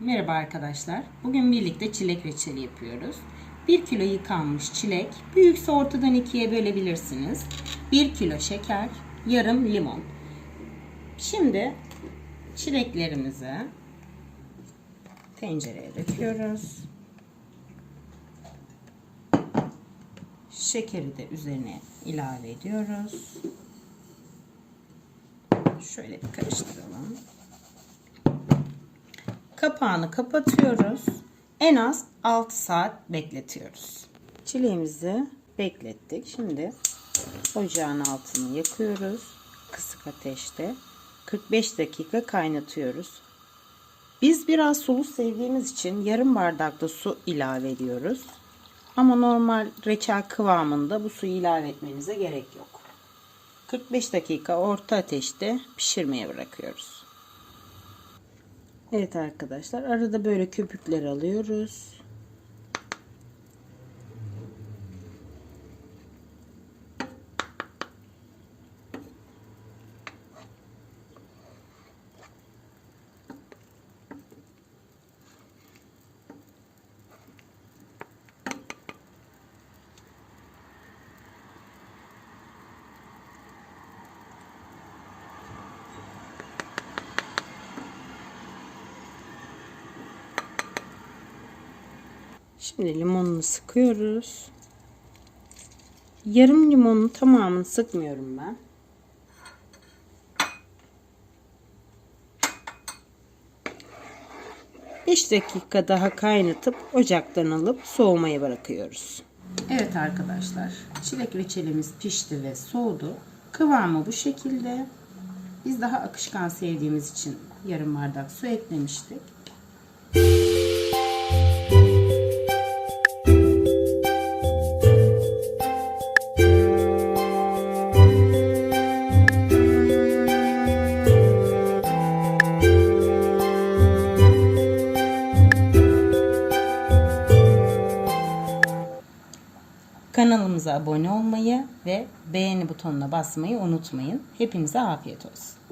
Merhaba arkadaşlar. Bugün birlikte çilek reçeli yapıyoruz. 1 kilo yıkanmış çilek, büyükse ortadan ikiye bölebilirsiniz. 1 kilo şeker, yarım limon. Şimdi çileklerimizi tencereye döküyoruz. Şekeri de üzerine ilave ediyoruz. Şöyle bir karıştıralım. Kapağını kapatıyoruz. En az 6 saat bekletiyoruz. Çileğimizi beklettik. Şimdi ocağın altını yakıyoruz. Kısık ateşte 45 dakika kaynatıyoruz. Biz biraz sulu sevdiğimiz için yarım bardak da su ilave ediyoruz. Ama normal reçel kıvamında bu suyu ilave etmenize gerek yok. 45 dakika orta ateşte pişirmeye bırakıyoruz. Evet arkadaşlar arada böyle köpükler alıyoruz. Şimdi limonunu sıkıyoruz. Yarım limonun tamamını sıkmıyorum ben. Beş dakika daha kaynatıp ocaktan alıp soğumaya bırakıyoruz. Evet arkadaşlar, çilek reçelimiz pişti ve soğudu. Kıvamı bu şekilde. Biz daha akışkan sevdiğimiz için yarım bardak su eklemiştik. Kanalımıza abone olmayı ve beğeni butonuna basmayı unutmayın. Hepinize afiyet olsun.